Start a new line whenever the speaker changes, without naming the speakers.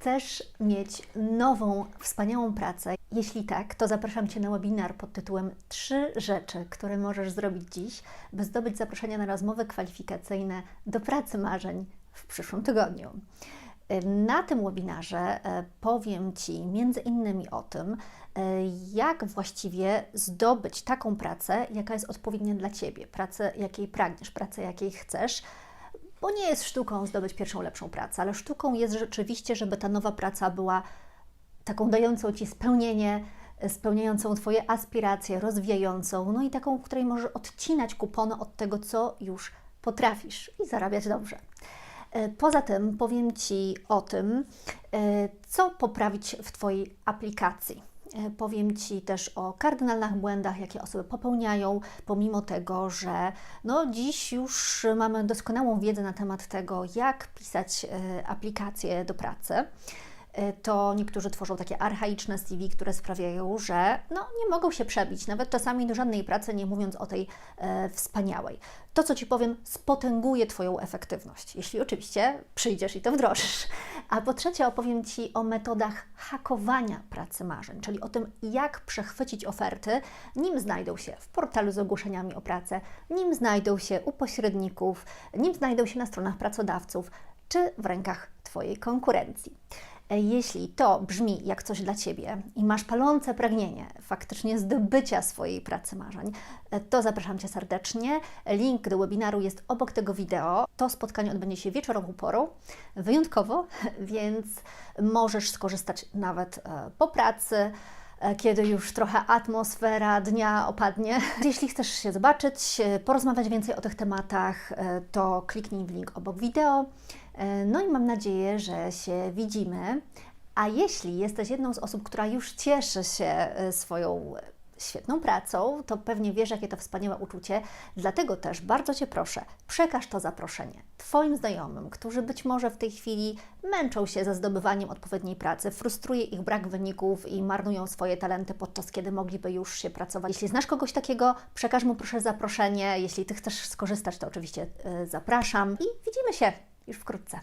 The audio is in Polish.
Chcesz mieć nową, wspaniałą pracę? Jeśli tak, to zapraszam Cię na webinar pod tytułem Trzy rzeczy, które możesz zrobić dziś, by zdobyć zaproszenia na rozmowy kwalifikacyjne do pracy marzeń w przyszłym tygodniu. Na tym webinarze e, powiem Ci między innymi o tym, e, jak właściwie zdobyć taką pracę, jaka jest odpowiednia dla Ciebie, pracę, jakiej pragniesz, pracę, jakiej chcesz, bo nie jest sztuką zdobyć pierwszą lepszą pracę, ale sztuką jest rzeczywiście, żeby ta nowa praca była taką dającą Ci spełnienie, spełniającą Twoje aspiracje, rozwijającą, no i taką, której możesz odcinać kupony od tego, co już potrafisz i zarabiać dobrze. E, Poza tym powiem Ci o tym, e, co poprawić w Twojej aplikacji. E, Powiem Ci też o kardynalnych błędach, jakie osoby popełniają, pomimo tego, że no, dziś już mamy doskonałą wiedzę na temat tego, jak pisać e, aplikacje do pracy. E, To niektórzy tworzą takie archaiczne CV, które sprawiają, że no, nie mogą się przebić, nawet czasami do żadnej pracy, nie mówiąc o tej e, wspaniałej. To, co Ci powiem, spotęguje Twoją efektywność, jeśli oczywiście przyjdziesz i to wdrożysz. A po trzecie, opowiem Ci o metodach hakowania pracy marzeń, czyli o tym, jak przechwycić oferty, nim znajdą się w portalu z ogłoszeniami o pracę, nim znajdą się u pośredników, nim znajdą się na stronach pracodawców, czy w rękach Twojej konkurencji. E, Jeśli to brzmi jak coś dla Ciebie i masz palące pragnienie faktycznie zdobycia swojej pracy marzeń, e, to zapraszam Cię serdecznie. Link do webinaru jest obok tego wideo. To spotkanie odbędzie się wieczorową porą, wyjątkowo, więc możesz skorzystać nawet e, po pracy kiedy już trochę atmosfera dnia opadnie. Jeśli chcesz się zobaczyć, e, porozmawiać więcej o tych tematach, e, to kliknij w link obok wideo. E, No i mam nadzieję, że się widzimy. A jeśli jesteś jedną z osób, która już cieszy się e, swoją świetną pracą, to pewnie wiesz, jakie to wspaniałe uczucie. Dlatego też bardzo Cię proszę, przekaż to zaproszenie Twoim znajomym, którzy być może w tej chwili męczą się za zdobywaniem odpowiedniej pracy, frustruje ich brak wyników i marnują swoje talenty, podczas kiedy mogliby już się pracować. Jeśli znasz kogoś takiego, przekaż mu proszę zaproszenie. Jeśli Ty chcesz skorzystać, to oczywiście e, zapraszam i widzimy się już wkrótce.